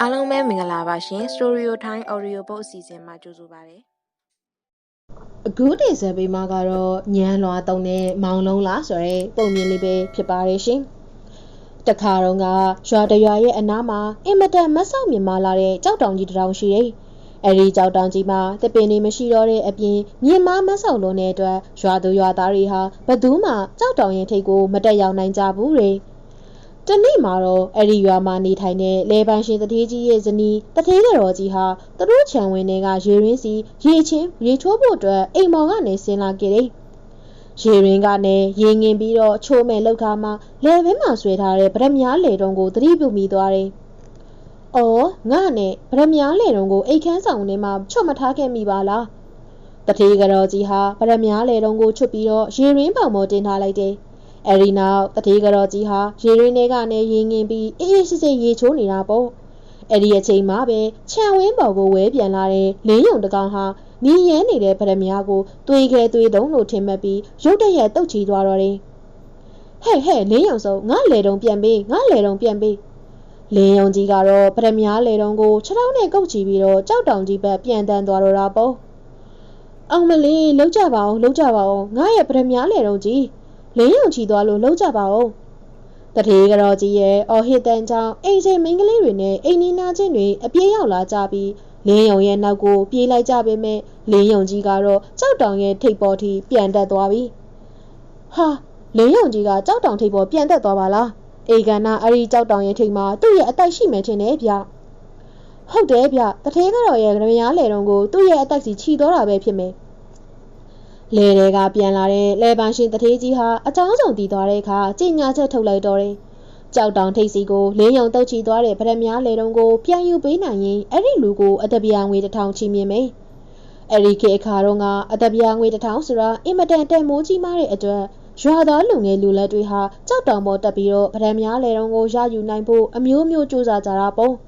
အားလုံးပဲမင်္ဂလာပါရှင် Story Time Audio Book အစီအစဉ်မှာကြိုဆိုပါရစေ။အခုတင်ဆက်ပေးမှာကတော့ညံလွာတုံတဲ့မောင်လုံးလားဆိုတဲ့ပုံမြင်လေးပဲဖြစ်ပါတယ်ရှင်။တခါတော့ကရွာတရွာရဲ့အနားမှာအင်မတန်မဆောက်မြင်မာလာတဲ့ကြောက်တောင်ကြီးတစ်တောင်ရှိတယ်။အဲဒီကြောက်တောင်ကြီးမှာတပင်တွေမရှိတော့တဲ့အပြင်မြင်မာမဆောက်လုံးတဲ့အတွက်ရွာသူရွာသားတွေဟာဘသူမှကြောက်တောင်ရင်ထိတ်ကိုမတက်ရောက်နိုင်ကြဘူးတဲ့။ တနေ့မှာတော့အဲ့ဒီရွာမှာနေထိုင်တဲ့လေပိုင်ရှင်တထေးကြီးရဲ့ဇနီးတထေးတော်ကြီးဟာသူတို့ခြံဝင်ထဲကရေရင်းစီရေချင်းရေချိုးဖို့အတွက်အိမ်မောင်ကနေဆင်းလာခဲ့တယ်။ရေရင်းကနေရေငင်ပြီးတော့ချိုးမဲ့လောက်ခါမှာလေဘဲမှာဆွဲထားတဲ့ဗရမများလေတုံးကိုသတိပြုမိသွားတယ်။အော်ငါနဲ့ဗရမများလေတုံးကိုအိတ်ခမ်းဆောင်ထဲမှာချွတ်မထားခဲ့မိပါလား။တထေးကတော်ကြီးဟာဗရမများလေတုံးကိုချွတ်ပြီးတော့ရေရင်းပေါင်ပေါ်တင်ထားလိုက်တယ်။ အဲဒီနောက်တတိကတော်ကြီးဟာရေရင်းထဲကနေရေငင်ပြီးအေးအေးစစ်စစ်ရေချိုးနေတာပေါ့အဲ့ဒီအချိန်မှာပဲခြံဝင်းပေါ်ကိုဝဲပြန်လာတဲ့လင်းယုံတကောင်ဟာမြည်ရမ်းနေတဲ့ဗရမ ्या ကိုတွေးခဲတွေးတုံးလို့ထင်မှတ်ပြီးရုတ်တရက်တုတ်ချီသွားတော့တယ်ဟဲ့ဟဲ့လင်းယုံစုံငါလေတုံပြန်ပေးငါလေတုံပြန်ပေးလင်းယုံကြီးကတော့ဗရမ ्या လေတုံကိုခြေထောက်နဲ့ကုတ်ချီပြီးတော့ကြောက်တောင်ကြီးဘက်ပြန်တန်းသွားတော့တာပေါ့အောင်မလေးလောက်ကြပါအောင်လောက်ကြပါအောင်ငါရဲ့ဗရမ ्या လေတုံကြီး လင်းယုံချီသွားလို့လှုပ်ကြပါဦးတထေးကတော်ကြီးရဲ့အော်ဟစ်တန်ကြောင့်အိမ်ချိန်မင်းကလေးတွေနဲ့အိမ်နီးနားချင်းတွေအပြေးရောက်လာကြပြီးလင်းယုံရဲ့နောက်ကိုပြေးလိုက်ကြပေမဲ့လင်းယုံကြီးကတော့ကြောက်တောင်ရဲ့ထိပ်ပေါ်ထိပြန်တက်သွားပြီဟာလင်းယုံကြီးကကြောက်တောင်ထိပ်ပေါ်ပြန်တက်သွားပါလားအေကနာအရီကြောက်တောင်ရဲ့ထိပ်မှာသူ့ရဲ့အတိုက်ရှိမယ်ထင်တယ်ဗျဟုတ်တယ်ဗျတထေးကတော်ရဲ့ကြမရားလေတုံးကိုသူ့ရဲ့အတိုက်စီခြီသွားတာပဲဖြစ်မယ် လဲတွေကပြန်လာတဲ့လဲပန်းရှင်တထေးကြီးဟာအချောင်းဆောင်တည်သွားတဲ့အခါကြင်ညာချက်ထုတ်လိုက်တော့တယ်။ကြောက်တောင်ထိတ်စီကိုလင်းယုံတုတ်ချီသွားတဲ့ဗရမ ्या လေတုံးကိုပြန်ယူပေးနိုင်ရင်အဲ့ဒီလူကိုအတပြာငွေတစ်ထောင်ချီမြင်မယ်။အဲ့ဒီခေအခါတော့ကအတပြာငွေတစ်ထောင်ဆိုတာအင်မတန်တန်မိုးကြီးမားတဲ့အတွက်ရွာသားလူငယ်လူလက်တွေဟာကြောက်တောင်ပေါ်တက်ပြီးတော့ဗရမ ्या လေတုံးကိုရယူနိုင်ဖို့အမျိုးမျိုးစူးစမ်းကြတာပေါ့။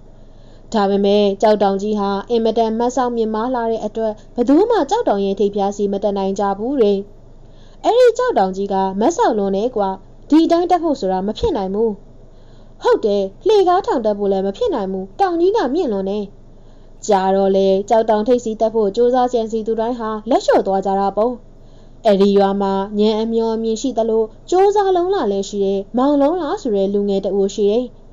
ဒါပေမဲ့ကြောက်တောင်ကြီးဟာအင်မတန်မတ်ဆောင်မြင်မာလာတဲ့အတွက်ဘသူမှကြောက်တောင်ရင်ထိပ်ဖျားစီမတက်နိုင်ကြဘူးတဲ့။အဲ့ဒီကြောက်တောင်ကြီးကမတ်ဆောင်လွန်နေကွာဒီတိုင်းတက်ဖို့ဆိုတာမဖြစ်နိုင်ဘူး။ဟုတ်တယ်လှေကားထောင်တက်ဖို့လည်းမဖြစ်နိုင်ဘူးတောင်ကြီးကမြင့်လွန်နေ။ကြာတော့လေကြောက်တောင်ထိပ်စီတက်ဖို့စူးစမ်းကြံစီသူတိုင်းဟာလက်လျှော့သွားကြတာပေါ့။အဲ့ဒီရွာမှာညံအမျောအမြင်ရှိသလိုစူးစမ်းလုံးလာလဲရှိတဲ့မောင်လုံးလားဆိုတဲ့လူငယ်တအူရှိတယ်။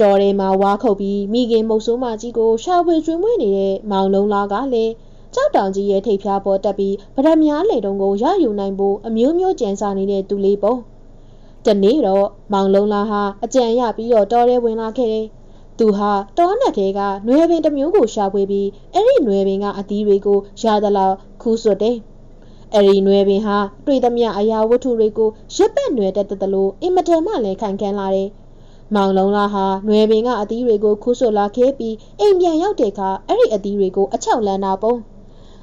တော်ထဲမှာဝါခုတ်ပြီးမိခင်မုတ်ဆိုးမကြီးကိုရှာဖွေကျွေးမွေးနေတဲ့မောင်လုံးလားကလည်းကြောက်တောင်ကြီးရဲ့ထိပ်ဖျားပေါ်တက်ပြီးဗရမ ्या လေတုံးကိုရယူနိုင်ဖို့အမျိုးမျိုးကြံစားနေတဲ့သူလေးပေါ့။တနေ့တော့မောင်လုံးလားဟာအကြံရပြီးတော့တော်ထဲဝင်လာခဲ့တယ်။သူဟာတောနက်ထဲကနွယ်ပင်တစ်မျိုးကိုရှာဖွေပြီးအဲ့ဒီနွယ်ပင်ကအသီးတွေကိုရသလောက်ခူးဆွတ်တယ်။အဲ့ဒီနွယ်ပင်ဟာတွေ့သမျှအရာဝတ္ထုတွေကိုရစ်ပတ်နွယ်တက်တလို့အင်မတန်မှလည်းခိုင်ခန့်လာတယ်။ မောင်လုံးလာဟာနွယ်ပင်ကအသီးတွေကိုခူးဆွလာခဲ့ပြီးအိမ်ပြန်ရောက်တဲ့အခါအဲ့ဒီအသီးတွေကိုအချောက်လန်းတာပုံ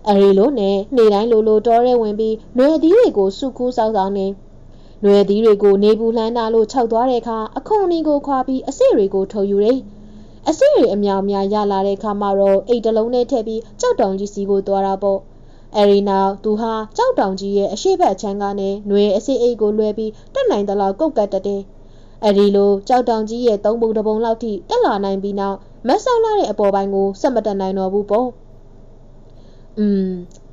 အရီလိုနဲ့နေတိုင်းလိုလိုတောရဲဝင်ပြီးနွယ်သီးတွေကိုစုခူးစောက်ဆောင်နေနွယ်သီးတွေကိုနေပူလှမ်းတာလို့ခြောက်သွားတဲ့အခါအခွန်အင်းကိုခွာပြီးအစိတွေကိုထုတ်ယူတယ်အစိတွေအများအများရလာတဲ့အခါမှာတော့အိတ်တလုံးနဲ့ထည့်ပြီးကြောက်တောင်ကြီးစီကိုသွားတာပေါ့အရီနောက်သူဟာကြောက်တောင်ကြီးရဲ့အရှိတ်ဘက်ချမ်းကနေနွယ်အစိအိတ်ကိုလွှဲပြီးတက်နိုင်သလောက်ကုတ်ကတ်တတဲ့ အဲဒီလိုကြောက်တောင်ကြီးရဲ့သုံးပုံတစ်ပုံလောက်ထိတက်လာနိုင်ပြီးနောက်မက်ဆောက်လာတဲ့အပေါ်ပိုင်းကိုဆက်မတက်နိုင်တော့ဘူးပေါ့။อืม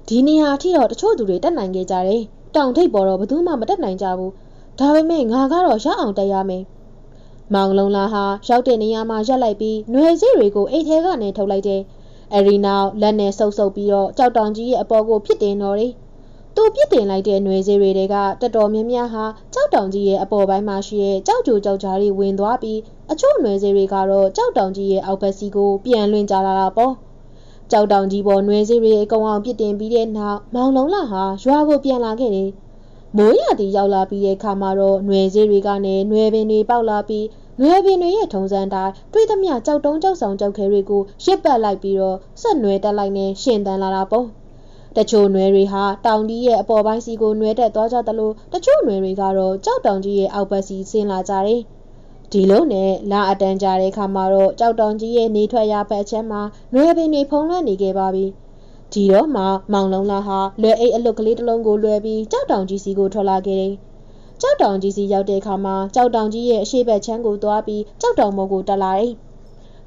ဒီနေရာအထိတော့တချို့သူတွေတက်နိုင်ခဲ့ကြတယ်။တောင်ထိပ်ပေါ်တော့ဘယ်သူမှမတက်နိုင်ကြဘူး။ဒါပေမဲ့ငါကတော့ရအောင်တက်ရမယ်။မောင်လုံးလာဟာရောက်တဲ့နေရာမှာရက်လိုက်ပြီးຫນွေစီတွေကိုအိတ်ထဲကနေထုတ်လိုက်တယ်။အဲဒီနောက်လက်နဲ့ဆုပ်ဆုပ်ပြီးတော့ကြောက်တောင်ကြီးရဲ့အပေါ်ကိုဖြစ်တင်တော့တယ်။ သူပြစ်တင်လိုက်တဲ့ຫນွေစေးတွေကတော်တော်များများဟာကြောက်တောင်ကြီးရဲ့အပေါ်ပိုင်းမှာရှိတဲ့ကြောက်ကြိုကြောက်ကြားတွေဝင်သွားပြီးအချို့ຫນွေစေးတွေကတော့ကြောက်တောင်ကြီးရဲ့အောက်ဘက်စီကိုပြန်လွင်ကြလာတာပေါ့ကြောက်တောင်ကြီးပေါ်ຫນွေစေးတွေအကောင်အောင်ပြစ်တင်ပြီးတဲ့နောက်မောင်လုံးလာဟာရွာကိုပြန်လာခဲ့တယ်မိုးရသည်ရောက်လာပြီးတဲ့အခါမှာတော့ຫນွေစေးတွေကနေຫນွေပင်တွေပေါက်လာပြီးနွယ်ပင်တွေရဲ့ထုံစံတိုင်းတွေးသမျှကြောက်တုံးကြောက်ဆောင်ကြောက်ခဲတွေကိုရစ်ပတ်လိုက်ပြီးတော့ဆက်နွယ်တက်လိုက်နဲ့ရှင်တန်လာတာပေါ့ တချို့နွယ်တွေဟာတောင်ကြီးရဲ့အပေါ်ပိုင်းစီကိုနွယ်တက်သွားကြသလိုတချို့နွယ်တွေကတော့ကြောက်တောင်ကြီးရဲ့အောက်ဘက်စီဆင်းလာကြတယ်။ဒီလိုနဲ့လာအတန်းကြတဲ့ခါမှာတော့ကြောက်တောင်ကြီးရဲ့နေထွက်ရာဘက်ချက်မှာနွယ်ပင်တွေဖုံးလွှမ်းနေခဲ့ပါပြီ။ဒီတော့မှမောင်လုံးလာဟာလွယ်အိတ်အလွတ်ကလေးတစ်လုံးကိုလွယ်ပြီးကြောက်တောင်ကြီးစီကိုထွက်လာခဲ့တယ်။ကြောက်တောင်ကြီးစီရောက်တဲ့အခါမှာကြောက်တောင်ကြီးရဲ့အရှိတ်ဘက်ချမ်းကိုသွားပြီးကြောက်တောင်မော်ကိုတက်လာတယ်။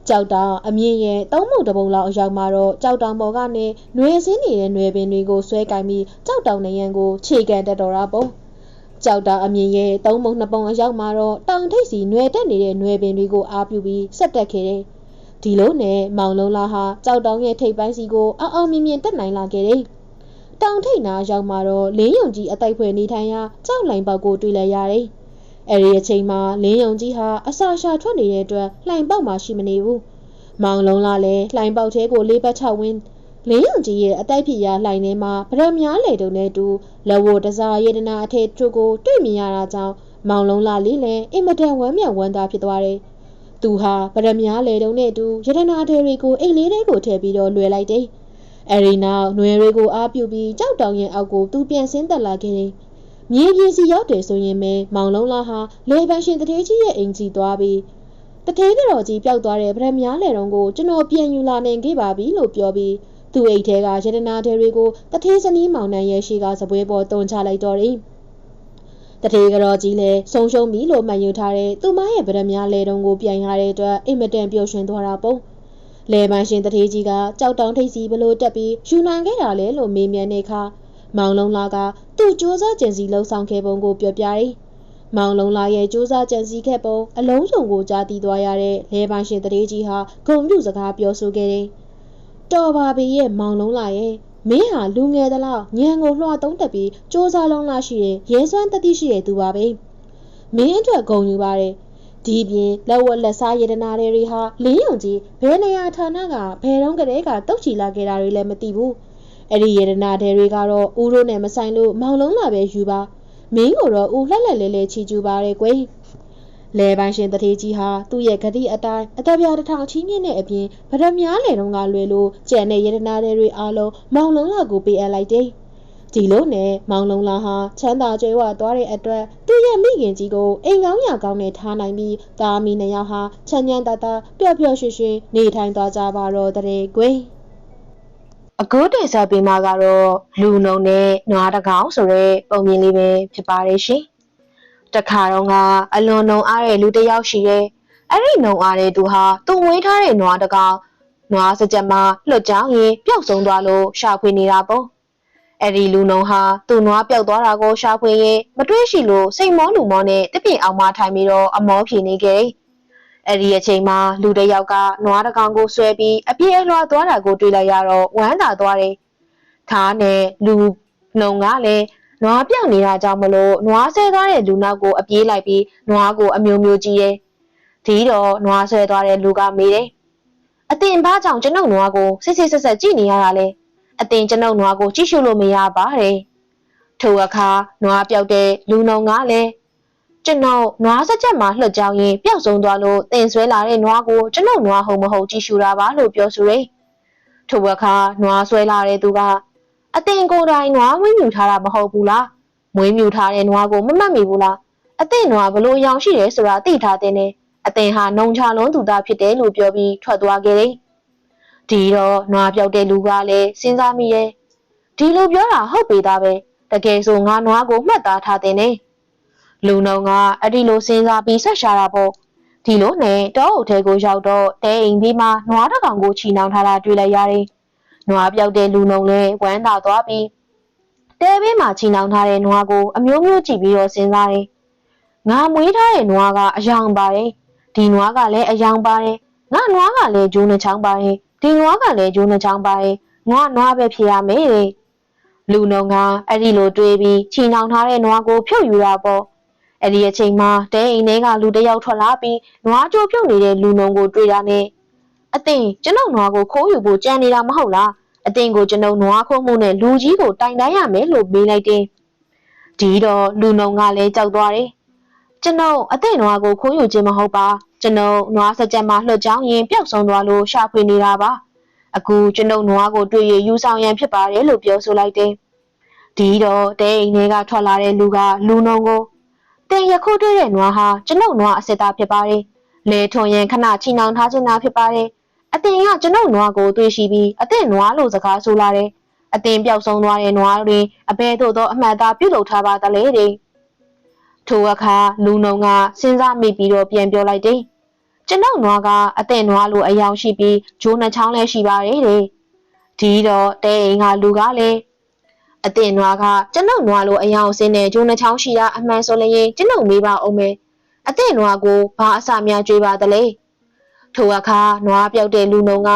ကြောက်တောင်အမြင့်ရဲ့သုံးမှုတစ်ပုံလောက်အရောက်မှာတော့ကြောက်တောင်ပေါ်ကနေຫນွေစင်းနေတဲ့ຫນွေပင်တွေကိုဆွဲကင်ပြီးကြောက်တောင်နေရန်ကိုခြေကန်တက်တော်တာပေါ့။ကြောက်တောင်အမြင့်ရဲ့သုံးပုံနှစ်ပုံအရောက်မှာတော့တောင်ထိပ်စီຫນွေတက်နေတဲ့ຫນွေပင်တွေကိုအားပြုပြီးဆက်တက်ခဲ့တယ်။ဒီလိုနဲ့မောင်လုံးလာဟာကြောက်တောင်ရဲ့ထိပ်ပိုင်းစီကိုအောက်အောင်မြင်မြင်တက်နိုင်လာခဲ့တယ်။တောင်ထိပ်နာရောက်မှာတော့လင်းယုံကြီးအတိုက်ဖွဲ့နေထိုင်ရာကြောက်လိုင်ပေါက်ကိုတွေ့လိုက်ရတယ်။ အဲဒီအချိန်မှာလင်းယုံကြီးဟာအစာရှာထွက်နေတဲ့အတွက်လှိုင်ပေါက်မှရှိမနေဘူး။မောင်လုံးလာလည်းလှိုင်ပေါက်ထဲကိုလေးပတ်ချဝင်းလင်းယုံကြီးရဲ့အတိုက်ဖြစ်ရာလှိုင်ထဲမှာဗရမများလေတုံနဲ့တူလဝတစားယေဒနာအထက်သူကိုတွေ့မြင်ရတာကြောင့်မောင်လုံးလာလေးလည်းအင်မတန်ဝမ်းမြောက်ဝမ်းသာဖြစ်သွားတယ်။သူဟာဗရမများလေတုံနဲ့အတူယေဒနာအထက်တွေကိုအိတ်လေးတွေကိုထည့်ပြီးတော့လွယ်လိုက်တယ်။အဲဒီနောက်ຫນွေတွေကိုအားပြုပြီးကြောက်တောင်ရင်အောက်ကိုသူပြန်ဆင်းသက်လာခဲ့တယ်။ မြေပြင်စီရောက်တယ်ဆိုရင်ပဲမောင်လုံးလာဟာလေပန်းရှင်တထေးကြီးရဲ့အိမ်ကြီးသွားပြီးတထေးတော်ကြီးပျောက်သွားတဲ့ဗရမများလေတုံကိုကျွန်တော်ပြန်ယူလာနိုင်ခဲ့ပါပြီလို့ပြောပြီးသူ့အိတ်ထဲကယတနာတဲတွေကိုတထေးစနီးမောင်နှံရဲ့ရှိကစပွဲပေါ်တွန်ချလိုက်တော့တယ်။တထေးကတော်ကြီးလည်းဆုံးရှုံးပြီလို့မှတ်ယူထားတဲ့သူမရဲ့ဗရမများလေတုံကိုပြန်ရတဲ့အတွက်အိမ်မတန်ပျော်ရွှင်သွားတာပေါ့။လေပန်းရှင်တထေးကြီးကကြောက်တောင်ထိပ်စီဘလို့တက်ပြီးယူနိုင်ခဲ့တာလေလို့မေးမြန်းတဲ့အခါ မောင်လုံးလာကသူ့စူးစမ်းကြံစီလှုံ့ဆော်ခဲ့ပုံကိုပြောပြတယ်။မောင်လုံးလာရဲ့စူးစမ်းကြံစီခဲ့ပုံအလုံးစုံကိုကြားသိသွားရတဲ့လဲပိုင်းရှင်တရေကြီးဟာဂုံပြုစကားပြောဆိုခဲ့တယ်။တော်ပါပေရဲ့မောင်လုံးလာရဲ့မင်းဟာလူငယ်သလောက်ညံကိုလွှာသုံးတက်ပြီးစူးစမ်းလုံးလာရှိတဲ့ရဲစွမ်းတတိရှိတဲ့သူပါပဲ။မင်းအတွက်ဂုံယူပါတယ်။ဒီပြင်လက်ဝက်လက်စားယတနာတွေဟာလင်းယုံကြီးဘယ်နေရာဌာနကဘယ်တော့ကတည်းကတုတ်ချီလာခဲ့တာတွေလည်းမသိဘူး။ အဲ့ဒီရတနာတွေတွေကတော့ဦးတို့နဲ့မဆိုင်လို့မောင်လုံးလာပဲယူပါ။မင်းကိုတော့ဦးလှက်လက်လေးလေးချီကျူပါရဲကွယ်။လဲပိုင်းရှင်တထေးကြီးဟာသူ့ရဲ့ဂတိအတိုင်းအသက်ပြားတစ်ထောင်ချင်းမြင့်တဲ့အပြင်ဗရမများလေတုံးကလွယ်လို့ကြံတဲ့ရတနာတွေအားလုံးမောင်လုံးလာကိုပေးအပ်လိုက်တယ်။ဒီလိုနဲ့မောင်လုံးလာဟာချမ်းသာကြွယ်ဝသွားတဲ့အတွက်သူ့ရဲ့မိခင်ကြီးကိုအိမ်ကောင်းရကောင်းနဲ့ထားနိုင်ပြီးသားမီနှစ်ယောက်ဟာချမ်းချမ်းသာသာပျော်ပျော်ရွှင်ရွှင်နေထိုင်သွားကြပါတော့တဲ့ကွယ်။ အခုတင်ဆက်ပေးမှာကတော့လူနုံနဲ့နွားတကောင်ဆိုတဲ့ပုံမြင်လေးပဲဖြစ်ပါတယ်ရှင်။တခါတော့ကအလွန်နုံအားတဲ့လူတစ်ယောက်ရှိတယ်။အဲ့ဒီနုံအားတဲ့သူဟာသူ့မွေးထားတဲ့နွားတကောင်နွားစကြက်မှာလွတ်ကြောင်းရင်ပျောက်ဆုံးသွားလို့ရှာဖွေနေတာပေါ့။အဲ့ဒီလူနုံဟာသူ့နွားပျောက်သွားတာကိုရှာဖွေရင်မတွေ့ရှိလို့စိတ်မောလူမောနဲ့တပြင်းအောင်မထိုင်ပြီးတော့အမောဖြေနေခဲ့တယ်။ အဲ့ဒီအချိန်မှာလူတစ်ယောက်ကနွားတစ်ကောင်ကိုဆွဲပြီးအပြေးအလွှားသွားတာကိုတွေ့လိုက်ရတော့ဝမ်းသာသွားတယ်။ဒါနဲ့လူနှုံကလည်းနွားပြောင်နေတာကြောင့်မလို့နွားဆဲသွားတဲ့လူနောက်ကိုအပြေးလိုက်ပြီးနွားကိုအမျိုးမျိုးကြည့်တယ်။ဒီတော့နွားဆဲသွားတဲ့လူကမေးတယ်။အတင်ဘာကြောင့်ကျွန်ုပ်နွားကိုစစ်စစ်ဆက်ဆက်ကြည့်နေရတာလဲ။အတင်ကျွန်ုပ်နွားကိုကြည့်ရှုလို့မရပါတဲ့။ထိုအခါနွားပြောက်တဲ့လူနှုံကလည်း ကျွန်တော်နွားစကြက်မှာလှုပ်ကြောင်းရင်ပျောက်ဆုံးသွားလို့တင်ဆွဲလာတဲ့နွားကိုကျွန်ုပ်နွားဟုတ်မဟုတ်ကြည့်ရှုတာပါလို့ပြောဆိုတယ်။ထိုအခါနွားဆွဲလာတဲ့သူကအတင်ကိုယ်တိုင်နွားမွေးမြူထားတာမဟုတ်ဘူးလား။မွေးမြူထားတဲ့နွားကိုမမှတ်မိဘူးလား။အတင်နွားဘလို့ရောင်ရှိတယ်ဆိုတာသိထားတဲ့နဲ့အတင်ဟာနှုံချလုံးသူသားဖြစ်တယ်လို့ပြောပြီးထွက်သွားခဲ့တယ်။ဒီတော့နွားပြောက်တဲ့လူကလည်းစဉ်းစားမိရဲ့။ဒီလိုပြောတာဟုတ်ပေသားပဲ။တကယ်ဆိုငါနွားကိုမှတ်သားထားတဲ့နဲ့။ လူနှုံကအဲ့ဒီလိုစဉ်းစားပြီးဆက်ရှာတာပေါ့ဒီလိုနဲ့တောအုပ်ထဲကိုရောက်တော့တဲအိမ်ပြီးမှနွားတစ်ကောင်ကိုချီနှောင်ထားတာတွေ့လိုက်ရတယ်နွားပြောက်တဲ့လူနှုံလည်းဝမ်းသာသွားပြီးတဲဘေးမှာချီနှောင်ထားတဲ့နွားကိုအမျိုးမျိုးကြည့်ပြီးတော့စဉ်းစားတယ်ငါမွေးထားတဲ့နွားကအယောင်ပါတယ်ဒီနွားကလည်းအယောင်ပါတယ်ငါနွားကလည်းဂျိုးနှချောင်းပါတယ်ဒီနွားကလည်းဂျိုးနှချောင်းပါတယ်ငါနွားပဲဖြစ်ရမယ်တဲ့လူနှုံကအဲ့ဒီလိုတွေးပြီးချီနှောင်ထားတဲ့နွားကိုဖြုတ်ယူတာပေါ့ အဲ့ဒီအချိန်မှာတဲအိမ်ထဲကလူတစ်ယောက်ထွက်လာပြီးနွားကြိုးပြုတ်နေတဲ့လူနှုံကိုတွေ့တာနဲ့အတင်ကျွန်ုပ်နွားကိုခိုးယူဖို့ကြံနေတာမဟုတ်လားအတင်ကိုကျွန်ုပ်နွားခိုးမှုနဲ့လူကြီးကိုတိုင်တန်းရမယ်လို့မေးလိုက်တယ်ဒီတော့လူနှုံကလည်းကြောက်သွားတယ်ကျွန်ုပ်အတင်နွားကိုခိုးယူခြင်းမဟုတ်ပါကျွန်ုပ်နွားစကြက်မှာလှုပ်ကြောင်းရင်ပျောက်ဆုံးသွားလို့ရှာဖွေနေတာပါအခုကျွန်ုပ်နွားကိုတွေ့ရယူဆောင်ရန်ဖြစ်ပါတယ်လို့ပြောဆိုလိုက်တယ်ဒီတော့တဲအိမ်ထဲကထွက်လာတဲ့လူကလူနှုံကို တင်ရခုတွေ့တဲ့နွားဟာကျွန်ုပ်နွားအစစ်သားဖြစ်ပါတယ်။လေထုံရင်ခဏချီနှောင်ထားခြင်းသာဖြစ်ပါတယ်။အတင်ကကျွန်ုပ်နွားကိုတွေ့ရှိပြီးအတင်နွားလို့စကားဆိုလာတယ်။အတင်ပျောက်ဆုံးသွားတဲ့နွားတွေအဘဲသို့သောအမှတ်သားပြုတ်လုပ်ထားပါသလဲတဲ့ထိုအခါလူနုံကစဉ်းစားမိပြီးတော့ပြန်ပြောလိုက်တယ်ကျွန်ုပ်နွားကအတဲ့နွားလိုအယောင်ရှိပြီးဂျိုးနှချောင်းလည်းရှိပါတယ်တဲ့ဒီတော့တဲအိမ်ကလူကလည်း အတဲ့နွားကကျွန်ုပ်နွားလိုအယောင်စင်းနဲ့ဂျိုးနှချောင်းရှိတာအမှန်ဆိုလျင်ကျွန်ုပ်မေးပါအောင်မယ်အတဲ့နွားကိုဘာအစာများကြွေးပါသလဲထိုအခါနွားပြောက်တဲ့လူနုံက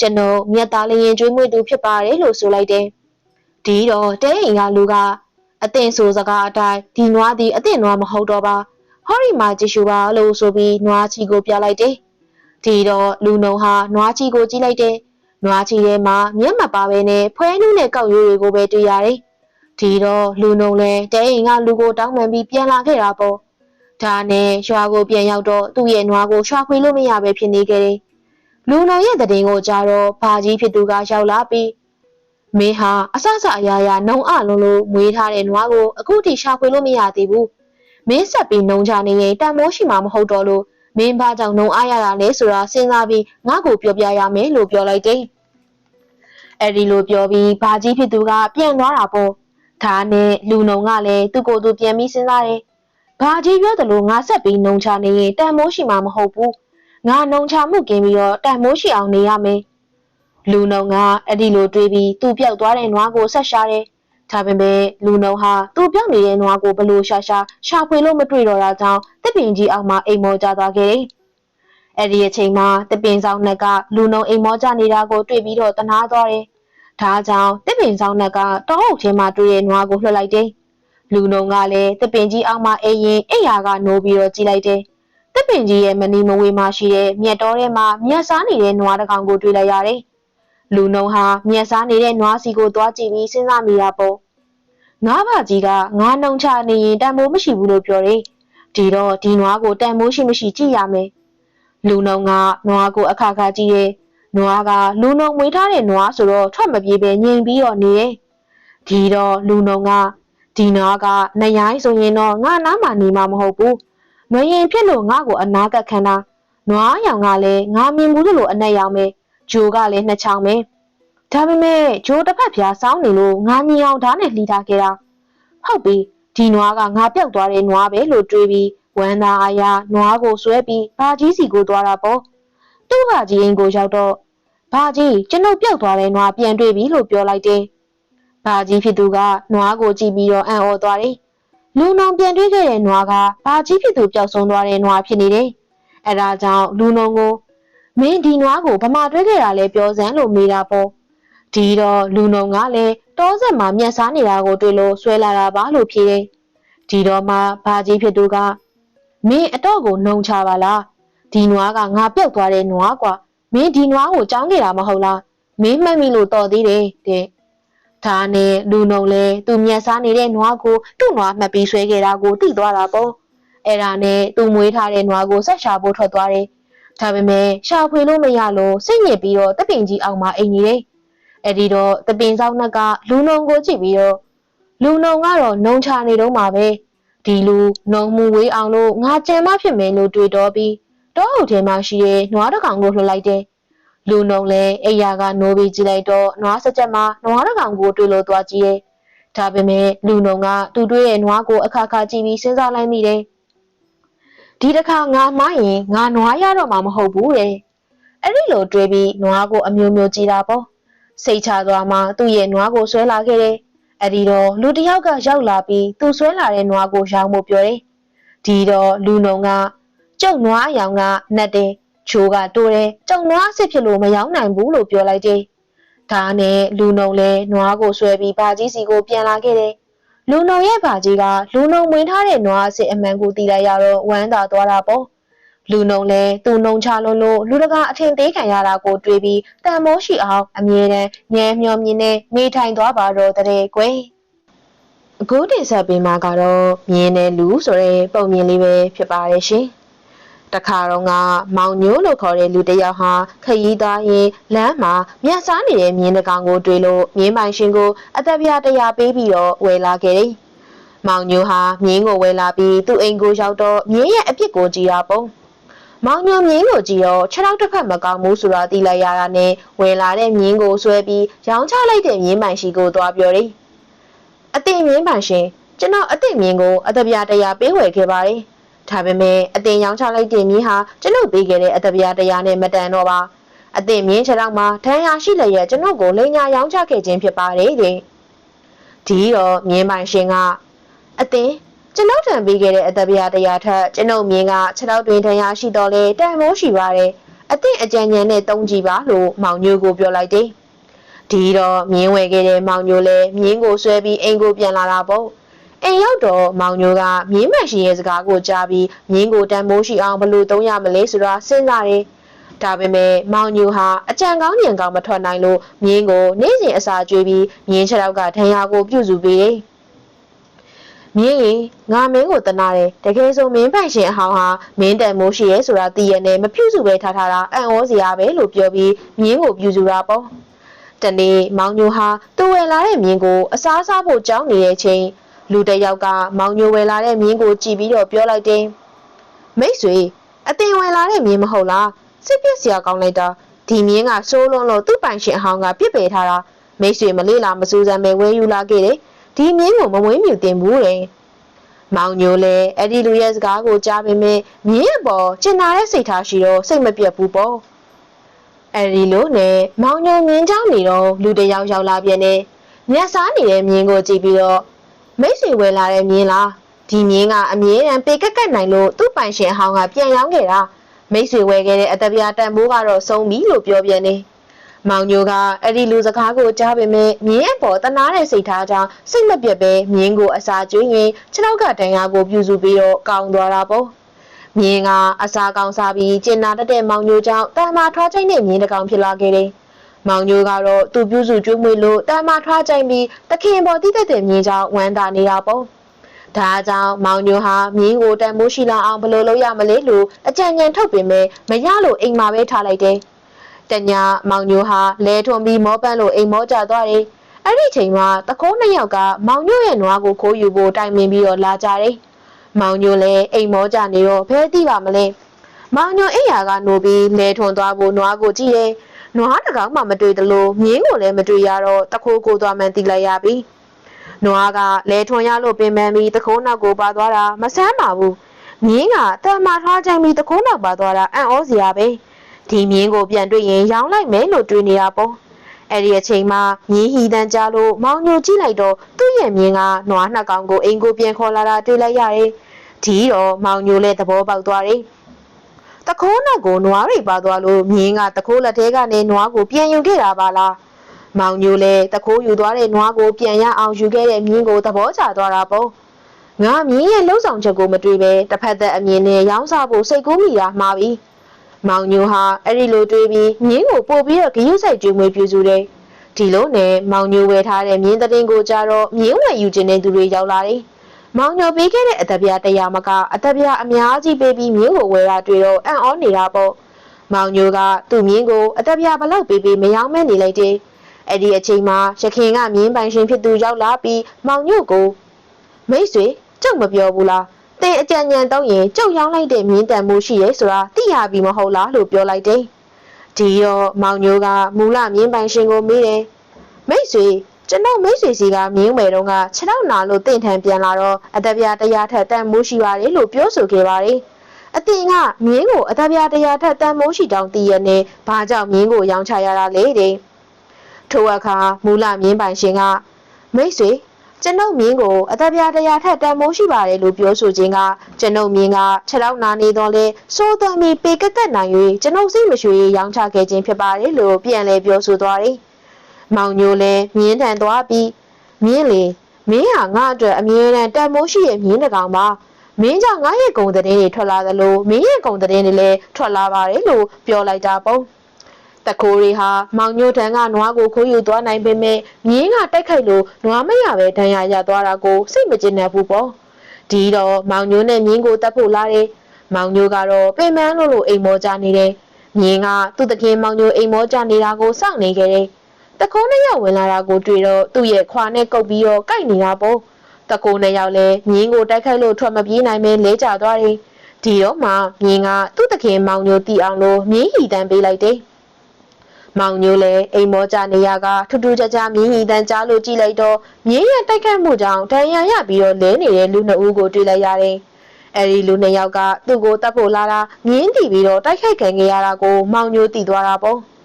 ကျွန်ုပ်မြတ်သားလျင်ကြွေးမွေးသူဖြစ်ပါတယ်လို့ဆိုလိုက်တယ်ဒီတော့တဲအိမ်ကလူကအသင်ဆိုစကားအတိုင်းဒီနွားဒီအသင်နွားမဟုတ်တော့ပါဟောရီမာကြည့်ရှုပါလို့ဆိုပြီးနွားချီကိုပြလိုက်တယ်ဒီတော့လူနုံဟာနွားချီကိုကြည့်လိုက်တယ် နွားချီထဲမှာမျက်မှတ်ပါပဲနဲ့ဖွဲနှူးနဲ့ကောက်ရိုးတွေကိုပဲတွေ့ရတယ်ဒီတော့လူနုံလည်းတဲအိမ်ကလူကိုတောင်းပန်ပြီးပြန်လာခဲ့တာပေါ့ဒါနဲ့ရွာကိုပြန်ရောက်တော့သူ့ရဲ့နွားကိုရွှာခွေလို့မရပဲဖြစ်နေခဲ့တယ်လူနုံရဲ့တည်င်းကိုကြားတော့ဘာကြီးဖြစ်သူကရောက်လာပြီးမင်းဟာအဆအဆအရာရာနှုံအလုံးလို့မွေးထားတဲ့နွားကိုအခုထိရှာဖွေလို့မရသေးဘူးမင်းဆက်ပြီးနှုံချနေရင်တန်မိုးရှိမှာမဟုတ်တော့လို့ မင်းဘာကြောင့်နှုံအားရတာလဲဆိုတာစဉ်းစားပြီးငါ့ကိုပြောပြရမယ်လို့ပြောလိုက်တယ်အဲ့ဒီလိုပြောပြီးဘာကြီးဖြစ်သူကပြန်သွားတာပေါ့ဒါနဲ့လူနုံကလည်းသူ့ကိုယ်သူပြန်ပြီးစဉ်းစားတယ်ဘာကြီးပြောတယ်လို့ငါဆက်ပြီးနှုံချနေရင်တန်မိုးရှိမှာမဟုတ်ဘူးငါနှုံချမှုကင်းပြီးတော့တန်မိုးရှိအောင်နေရမယ်လူနုံကအဲ့ဒီလိုတွေးပြီးသူ့ပြောက်သွားတဲ့နွားကိုဆက်ရှာတယ်။ ဒါပေမဲ့လူနုံဟာသူ့ပြောက်နေတဲ့နွားကိုဘလို့ရှာရှာရှာဖွေလို့မတွေ့တော့တာကြောင့်တစ်ပင်ကြီးအောက်မှာအိမ်မောကျသွားခဲ့တယ်။အဲ့ဒီအချိန်မှာတစ်ပင်ဆောင်နှက်ကလူနုံအိမ်မောကျနေတာကိုတွေ့ပြီးတော့တနာသွားတယ်။ဒါကြောင့်တစ်ပင်ဆောင်နှက်ကတောအုပ်ထဲမှာတွေ့တဲ့နွားကိုလွှတ်လိုက်တယ်။လူနုံကလည်းတစ်ပင်ကြီးအောက်မှာအိမ်ရင်အိမ်ယာကနိုးပြီးတော့ကြည့်လိုက်တယ်။တစ်ပင်ကြီးရဲ့မနီမဝေးမှာရှိတဲ့မြက်တော်ထဲမှာမြက်စားနေတဲ့နွားတစ်ကောင်ကိုတွေ့လိုက်ရတယ်။ လူနုံဟာမြက်စားနေတဲ့နွားစီကိုသွားကြည့်ပြီးစဉ်းစားမိတာပေါ့ငါးပါကြီးကငါးနှုံချနေရင်တန်မိုးမရှိဘူးလို့ပြောတယ်ဒီတော့ဒီနွားကိုတန်မိုးရှိမရှိကြည့်ရမယ်လူနုံကနွားကိုအခါခါကြည့်ရဲ့နွားကလူနုံမွေးထားတဲ့နွားဆိုတော့ထွက်မပြေးပဲငြိမ်ပြီးတော့နေရဲ့ဒီတော့လူနုံကဒီနွားကနရိုင်းဆိုရင်တော့ငါနားမှာနေမှာမဟုတ်ဘူးနွေရင်ဖြစ်လို့ငါ့ကိုအနာကခံတာနွားရောင်ကလည်းငါမြင်ဘူးလို့အနက်ရောင်ပဲ ဂျိုကလည်းနှစ်ချောင်းပဲဒါပေမဲ့ဂျိုးတစ်ဖက်ပြားစောင်းနေလို့ငါညင်အောင်ဓာတ်နဲ့လှီထားခဲ့တာဟုတ်ပြီဒီနွားကငါပြောက်သွားတဲ့နွားပဲလို့တွေးပြီးဝမ်းသာအားရနွားကိုဆွဲပြီးဘာကြီးစီကိုသွားတာပေါ့သူ့ဘာကြီးအိမ်ကိုရောက်တော့ဘာကြီးကျွန်ုပ်ပြောက်သွားတဲ့နွားပြန်တွေ့ပြီလို့ပြောလိုက်တယ်ဘာကြီးဖြစ်သူကနွားကိုကြည့်ပြီးတော့အံ့ဩသွားတယ်လူနောင်ပြန်တွေ့ခဲ့တဲ့နွားကဘာကြီးဖြစ်သူပျောက်ဆုံးသွားတဲ့နွားဖြစ်နေတယ်အဲဒါကြောင့်လူနုံကို မင်းဒီနွားကိုဗမာတွေ့ခဲ့တာလဲပြောစမ်းလို့မေးတာပေါ့ဒီတော့လူနုံကလည်းတောဆက်မှာမျက်စားနေတာကိုတွေ့လို့ဆွဲလာတာပါလို့ဖြေတယ်ဒီတော့မှဘာကြီးဖြစ်သူကမင်းအတော့ကိုနှုံချပါလားဒီနွားကငါပြုတ်သွားတဲ့နွားကွာမင်းဒီနွားကိုကြောင်းခဲ့တာမဟုတ်လားမင်းမှတ်မိလို့တော်သေးတယ်တဲ့ဒါနဲ့လူနုံလဲသူမျက်စားနေတဲ့နွားကိုသူ့နွားမှတ်ပြီးဆွဲခဲ့တာကိုသိသွားတာပေါ့အဲ့ဒါနဲ့သူမွေးထားတဲ့နွားကိုဆက်ရှာဖို့ထွက်သွားတယ် ဒါပေမဲ့ရှာဖွေလို့မရလို့စိတ်ညစ်ပြီးတော့တပင်ကြီးအောက်မှာအိမ်နေတယ်။အဲဒီတော့တပင်ဆောင်နှက်ကလူနုံကိုကြည့်ပြီးတော့လူနုံကတော့နှုံချနေတော့မှာပဲ။ဒီလူနှုံမှုဝေးအောင်လို့ငါကြံမဖြစ်မယ်လို့တွေးတော့ပြီးတောအုပ်ထဲမှာရှိတဲ့နွားတစ်ကောင်ကိုလှုပ်လိုက်တယ်။လူနုံလည်းအိယာကနိုးပြီးကြည့်လိုက်တော့နွားစကြက်မှာနွားတစ်ကောင်ကိုတွေ့လို့သွားကြည့်ရဲ့။ဒါပေမဲ့လူနုံကသူ့တွေ့ရဲ့နွားကိုအခါခါကြည့်ပြီးစဉ်းစားလိုက်မိတယ်။ ဒီတစ်ခါငါမှားရင်ငါနွားရတော့မှာမဟုတ်ဘူးတဲ့အဲ့ဒီလိုတွေးပြီးနွားကိုအမျိုးမျိုးကြည့်တာပေါ့စိတ်ချသွားမှသူ့ရဲ့နွားကိုဆွဲလာခဲ့တယ်အဲ့ဒီတော့လူတစ်ယောက်ကရောက်လာပြီးသူဆွဲလာတဲ့နွားကိုရောင်းဖို့ပြောတယ်ဒီတော့လူနုံကကျုပ်နွားအယောင်ကနှက်တယ်ချိုးကတိုးတယ်ကျုံနွားအစ်စ်ဖြစ်လို့မရောင်းနိုင်ဘူးလို့ပြောလိုက်တယ်ဒါနဲ့လူနုံလည်းနွားကိုဆွဲပြီးဘာကြီးစီကိုပြန်လာခဲ့တယ် လူနုံရဲ့ဘာကြီးကလူနုံမွေးထားတဲ့နွားအစ်အမှန်ကိုတီးလိုက်ရတော့ဝမ်းသာသွားတာပေါ့လူနုံလည်းသူ့နုံချလုံးလို့လူတကာအထင်သေးခံရတာကိုတွေးပြီးတန်မိုးရှိအောင်အမြဲတမ်းညံမျောမြင်နဲ့နေထိုင်သွားပါတော့တဲ့ကွယ်အခုတင်ဆက်ပေးမှာကတော့မြင်းတဲ့လူဆိုတဲ့ပုံမြင်လေးပဲဖြစ်ပါတယ်ရှင် တခါတော့ကမောင်ညိုးလို့ခေါ်တဲ့လူတစ်ယောက်ဟာခရီးသားရင်လမ်းမှာမြတ်စားနေတဲ့မြင်းတစ်ကောင်ကိုတွေ့လို့မြင်းပိုင်ရှင်ကိုအသက်ပြားတရာပေးပြီးတော့ဝယ်လာခဲ့တယ်။မောင်ညိုးဟာမြင်းကိုဝယ်လာပြီးသူ့အိမ်ကိုရောက်တော့မြင်းရဲ့အပြစ်ကိုကြည့်ရပုံ။မောင်ညိုမြင်းကိုကြည့်တော့ခြေထောက်တစ်ဖက်မကောင်းဘူးဆိုတာသိလိုက်ရတာနဲ့ဝယ်လာတဲ့မြင်းကိုဆွဲပြီးရောင်းချလိုက်တဲ့မြင်းပိုင်ရှိကိုသွားပြောတယ်။အတင်မြင်းပိုင်ရှင်ကျွန်တော်အသင့်မြင်းကိုအတပြားတရာပေးဝယ်ခဲ့ပါတယ် ဒါပေမဲ့အတင်ရောင်းချလိုက်တဲ့မြင်းဟာကျွန်ုပ်ပေးခဲ့တဲ့အတပြားတရာနဲ့မတန်တော့ပါအသင့်မြင်းခြေထောက်မှာဒဏ်ရာရှိလျက်ကျွန်ုပ်ကိုလိန်ညာရောင်းချခဲ့ခြင်းဖြစ်ပါတယ်တဲ့ဒီတော့မြင်းပိုင်ရှင်ကအသင်ကျွန်ုပ်ထံပေးခဲ့တဲ့အတပြားတရာထက်ကျွန်ုပ်မြင်းကခြေထောက်တွင်ဒဏ်ရာရှိတော့လေတန်မိုးရှိပါတယ်အသင့်အကြံဉာဏ်နဲ့တုံးကြည့်ပါလို့မောင်ညိုကိုပြောလိုက်တယ်ဒီတော့မြင်းဝယ်ခဲ့တဲ့မောင်ညိုလည်းမြင်းကိုဆွဲပြီးအိမ်ကိုပြန်လာတာပေါ့ အိမ်ရောက်တော့မောင်ညိုကမြင်းမန်ရှင်ရဲ့စကားကိုကြားပြီးမြင်းကိုတန်မိုးရှိအောင်ဘယ်လိုသုံးရမလဲဆိုတာစဉ်းစားတယ်ဒါပေမဲ့မောင်ညိုဟာအကြံကောင်းဉာဏ်ကောင်းမထွက်နိုင်လို့မြင်းကိုနေ့စဉ်အစာကျွေးပြီးမြင်းခြေထောက်ကဒဏ်ရာကိုပြုစုပေးတယ်။မြင်းရင်ငါမင်းကိုတနာတယ်တကယ်ဆိုမင်းပိုင်ရှင်အဟောင်းဟာမင်းတန်မိုးရှိရဲဆိုတာသိရနဲ့မပြုစုပဲထားထားတာအံ့ဩစရာပဲလို့ပြောပြီးမြင်းကိုပြုစုတာပေါ့။တနေ့မောင်ညိုဟာသူ့ဝယ်လာတဲ့မြင်းကိုအစားစားဖို့ကြောင်းနေတဲ့အချိန် လူတစ်ယောက်ကမောင်ညိုဝယ်လာတဲ့မြင်းကိုကြည့်ပြီးတော့ပြောလိုက်တယ်။မိတ်ဆွေအတင်ဝင်လာတဲ့မြင်းမဟုတ်လား။စစ်ပစ်စရာကောင်းလိုက်တာဒီမြင်းကစိုးလွန်းလို့သူ့ပိုင်ရှင်အဟောင်းကပြစ်ပယ်ထားတာမိတ်ဆွေမလေးလာမစူးစမ်းပဲဝဲယူလာခဲ့တယ်။ဒီမြင်းကိုမမွေးမြူတင်ဘူးတဲ့။မောင်ညိုလည်းအဲ့ဒီလူရဲ့စကားကိုကြားပေမဲ့မြင်းအပေါ်ကျင်နာတဲ့စိတ်ထားရှိတော့စိတ်မပြတ်ဘူးပေါ့။အဲ့ဒီလိုနဲ့မောင်ညိုမြင်းကြောင်းနေတော့လူတယောက်ရောက်လာပြန်တယ်။မျက်စားနေတဲ့မြင်းကိုကြည့်ပြီးတော့ မိတ်ဆွေဝယ်လာတဲ့မြင်းလားဒီမြင်းကအမြဲတမ်းပေကက်ကက်နိုင်လို့သူ့ပိုင်ရှင်အဟောင်းကပြန်ရောင်းခဲ့တာမိတ်ဆွေဝယ်ခဲ့တဲ့အတပြားတန်မိုးကတော့ဆုံးပြီလို့ပြောပြန်နေ။မောင်ညိုကအဲ့ဒီလူစကားကိုကြားပေမဲ့မြင်းအပေါ်တနာတဲ့စိတ်ထားကြောင့်စိတ်မပြတ်ပဲမြင်းကိုအစာကျွေးရင်ခြေထောက်ကတန်ရာကိုပြုစုပြီးတော့ကောင်းသွားတာပေါ့။မြင်းကအစာကောင်းစားပြီးကျင်နာတတ်တဲ့မောင်ညိုကြောင့်တန်မာထွားချိတ်နဲ့မြင်းတစ်ကောင်ဖြစ်လာခဲ့တယ်။ မောင်ညိုကတော့သူပြုစုကျွေးမွေးလို့တန်မာထွားချိတ်ပြီးတခင်ပေါ်တိတက်တဲ့မြင်းကြောင့်ဝမ်းသာနေတာပေါ့။ဒါကြောင့်မောင်ညိုဟာမြင်းကိုတန်မိုးရှိလာအောင်ဘယ်လိုလုပ်ရမလဲလို့အကြံဉာဏ်ထုတ်ပေမဲ့မရလို့အိမ်မှာပဲထားလိုက်တယ်။တညာမောင်ညိုဟာလဲထွန်ပြီးမောပန်းလို့အိမ်မောကျသွားတယ်။အဲ့ဒီချိန်မှာတခိုးနှစ်ယောက်ကမောင်ညိုရဲ့နွားကိုခိုးယူဖို့တိုင်ပင်ပြီးတော့လာကြတယ်။မောင်ညိုလည်းအိမ်မောကျနေတော့ဘယ်သိပါမလဲ။မောင်ညိုအိမ်ယာကနိုးပြီးလဲထွန်သွားဖို့နွားကိုကြည့်တယ်။ နွားတကောင်မှမတွေ့သလိုမြင်းကိုလည်းမတွေ့ရတော့တခိုးကိုသွားမှန်းသိလိုက်ရပြီ။နွားကလဲထွန်ရလို့ပင်ပန်းပြီးတခိုးနောက်ကိုပါသွားတာမဆန်းပါဘူးမြင်းကတန်မာထွားချိန်ပြီးတခိုးနောက်ပါသွားတာအံ့ဩစရာပဲဒီမြင်းကိုပြန်တွေ့ရင်ရောင်းလိုက်မယ်လို့တွေးနေတာပေါ့အဲ့ဒီအချိန်မှာမြင်းဟီတန်းကြားလို့မောင်ညိုကြည့်လိုက်တော့သူ့ရဲ့မြင်းကနွားနှစ်ကောင်ကိုအိမ်ကိုပြန်ခေါ်လာတာတွေ့လိုက်ရတယ်ဒီတော့မောင်ညိုလည်းသဘောပေါက်သွားတယ် တခိုးနောက်ကိုနွားတွေပါသွားလို့မြင်းကတခိုးလက်ထဲကနေနွားကိုပြန်ယူခဲ့တာပါလားမောင်ညိုလည်းတခိုးယူသွားတဲ့နွားကိုပြန်ရအောင်ယူခဲ့တဲ့မြင်းကိုသဘောကျသွားတာပေါ့ငါမြင်းရဲ့လှုပ်ဆောင်ချက်ကိုမတွေ့ပဲတစ်ဖက်သက်အမြင်နဲ့ရောင်းစားဖို့စိတ်ကူးမိတာမှားပြီမောင်ညိုဟာအဲ့ဒီလိုတွေးပြီးမြင်းကိုပို့ပြီးတော့ဂရုစိုက်ကြွေးမွေးပြုစုတယ်ဒီလိုနဲ့မောင်ညိုဝယ်ထားတဲ့မြင်းတဲ့တင်ကိုကြတော့မြင်းဝယ်ယူခြင်းတဲ့သူတွေရောက်လာတယ် မောင်ညိုပေးခဲ့တဲ့အသက်ပြားတရားမကအသက်ပြားအများကြီးပေးပြီးမြင်းကိုဝယ်တာတွေ့တော့အံ့ဩနေတာပေါ့မောင်ညိုကသူ့မြင်းကိုအသက်ပြားဘလောက်ပေးပြီးမယောင်းမဲနေလိုက်တယ်အဲ့ဒီအချိန်မှာရခင်ကမြင်းပိုင်ရှင်ဖြစ်သူရောက်လာပြီးမောင်ညို့ကိုမိတ်ဆွေကျုပ်မပြောဘူးလားတင်အကြံဉာဏ်တော့ရင်ကျုပ်ရောင်းလိုက်တဲ့မြင်းတန်မှုရှိရဲဆိုတာသိရပြီမဟုတ်လားလို့ပြောလိုက်တယ်ဒီတော့မောင်ညိုကမူလမြင်းပိုင်ရှင်ကိုမေးတယ်မိတ်ဆွေ ကျွန်တော်မိတ်ဆွေစီကမြင်းဝယ်တော့ကခြေထောက်နာလို့တင့်ထန်ပြန်လာတော့အတပြားတရားထက်တန်မိုးရှိပါတယ်လို့ပြောဆိုခဲ့ပါတယ်အတင်ကမြင်းကိုအတပြားတရားထက်တန်မိုးရှိတောင်တည်ရနေဘာကြောင့်မြင်းကိုရောင်းချရတာလဲတဲ့ထိုအခါမူလမြင်းပိုင်ရှင်ကမိတ်ဆွေကျွန်ုပ်မြင်းကိုအသက်ပြားတရားထက်တန်မိုးရှိပါတယ်လို့ပြောဆိုခြင်းကကျွန်ုပ်မြင်းကခြေထောက်နာနေတော့လေစိုးသွမ်းပြီးပေကက်ကက်နိုင်၍ကျွန်ုပ်စိတ်မရွှေရောင်းချခဲ့ခြင်းဖြစ်ပါတယ်လို့ပြန်လည်ပြောဆိုသွားတယ်။ မောင်ညိုလည်းမြင်းထန်သွားပြီးမြင်းလေမင်းဟာငါအတွက်အမြဲတမ်းတန်မိုးရှိရဲ့မြင်းတကောင်ပါမင်းကြောင့်ငါရဲ့ဂုံတဲ့တွေထွက်လာသလိုမင်းရဲ့ဂုံတဲ့တွေလည်းထွက်လာပါတယ်လို့ပြောလိုက်တာပေါ့။တခိုးတွေဟာမောင်ညိုထံကနွားကိုခိုးယူသွားနိုင်ပေမဲ့မြင်းကတိုက်ခိုက်လို့နွားမရပဲဒဏ်ရာရသွားတာကိုစိတ်မကျဉ်းဘူးပေါ့ဒီတော့မောင်ညိုနဲ့မြင်းကိုတတ်ဖို့လာတယ်မောင်ညိုကတော့ပင်မလို့လို့အိမ်မောကြနေတယ်မြင်းကသူ့တခင်မောင်ညိုအိမ်မောကြနေတာကိုစောင့်နေခဲ့တယ် တခိုးနှစ်ယောက်ဝင်လာတာကိုတွေ့တော့သူ့ရဲ့ခွာနဲ့ကုတ်ပြီးတော့ကြိုက်နေတာပေါ့တကိုးနှစ်ယောက်လည်းမြင်းကိုတိုက်ခိုက်လို့ထွက်မပြေးနိုင်ပဲလဲကျသွားတယ်ဒီတော့မှမြင်းကသူ့တခင်မောင်ညိုတီအောင်လို့မြင်းဟီတန်းပေးလိုက်တယ်မောင်ညိုလည်းအိမ်မောကြနေရကထူးထူးခြားခြားမြင်းဟီတန်ကြားလို့ကြည့်လိုက်တော့မြင်းရတိုက်ခတ်မှုကြောင့်ဒဏ်ရာရပြီးတော့လဲနေတဲ့လူနှစ်ဦးကိုတွေ့လိုက်ရတယ်။အဲဒီလူနှစ်ယောက်ကသူ့ကိုတတ်ဖို့လာတာမြင်းတီပြီးတော့တိုက်ခိုက်ခံခဲ့ရတာကိုမောင်ညိုသိသွားတာပေါ့။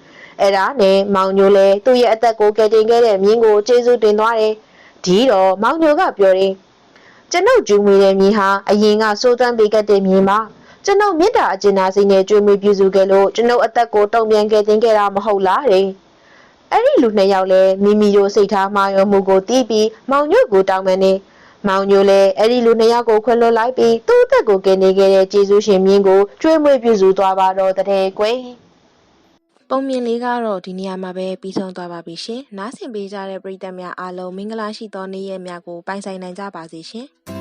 အဲ့ဒါနဲ့မောင်ညိုလည်းသူ့ရဲ့အသက်ကိုကယ်တင်ခဲ့တဲ့မြင်းကိုကျေးဇူးတင်သွားတယ်။ဒီတော့မောင်ညိုကပြောတယ်ကျွန်ုပ်ကျူးမွေတဲ့မြင်းဟာအရင်ကစိုးသွမ်းပေးခဲ့တဲ့မြင်းပါကျွန်ုပ်မေတ္တာအကျဉ်းသားစိတ်နဲ့ကြွေးမွေးပြုစုခဲ့လို့ကျွန်ုပ်အသက်ကိုတုံ့ပြန်ခဲ့တင်ခဲ့တာမဟုတ်လားတဲ့အဲ့ဒီလူနှစ်ယောက်လည်းမိမိတို့စိတ်ထားမှာရောမှုကိုတီးပြီးမောင်ညို့ကိုတောင်းပန်နေမောင်ညိုလည်းအဲ့ဒီလူနှစ်ယောက်ကိုခွင့်လွှတ်လိုက်ပြီးသူ့အသက်ကိုကယ်နေခဲ့တဲ့ကျေးဇူးရှင်မြင်းကိုကြွေးမွေးပြုစုသွားပါတော့တဲ့ကွယ် ပုံမြင်လေးကတော့ဒီနေရာမှာပဲပြီးဆုံးသွားပါပြီရှင်။နားဆင်ပေးကြတဲ့ပရိသတ်များအားလုံးမင်္ဂလာရှိသောနေ့ရက်များကိုပိုင်ဆိုင်နိုင်ကြပါစေရှင်။